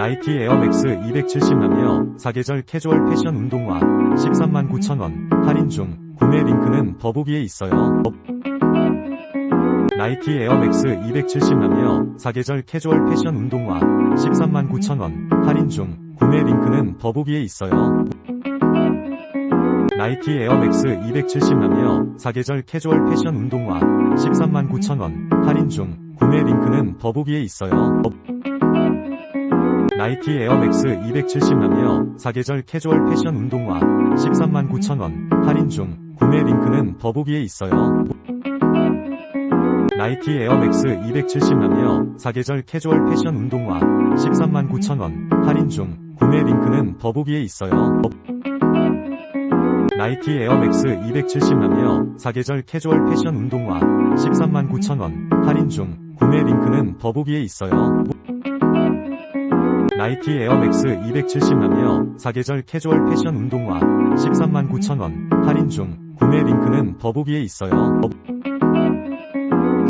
나이키 에어맥스 270라며 사계절 캐주얼 패션 운동화 13만 9천원. 할인 중. 구매 링크는 더보기에 있어요. 나이키 에어맥스 270라며 사계절 캐주얼 패션 운동화 13만 9천원. 할인 중. 구매 링크는 더보기에 있어요. 나이키 에어맥스 270라며 사계절 캐주얼 패션 운동화 13만 9천원. 할인 중. 구매 링크는 더보기에 있어요. 나이키 에어맥스 270라며 사계절 캐주얼 패션 운동화 13만 9천원. 할인 중. 구매 링크는 더보기에 있어요. 나이키 에어맥스 270라며 사계절 캐주얼 패션 운동화 13만 9천원. 할인 중. 구매 링크는 더보기에 있어요. 나이키 에어맥스 270라며 사계절 캐주얼 패션 운동화 13만 9천원. 할인 중. 구매 링크는 더보기에 있어요. 나이키 에어맥스 270라며 사계절 캐주얼 패션 운동화 13만 9천원. 할인 중. 구매 링크는 더보기에 있어요.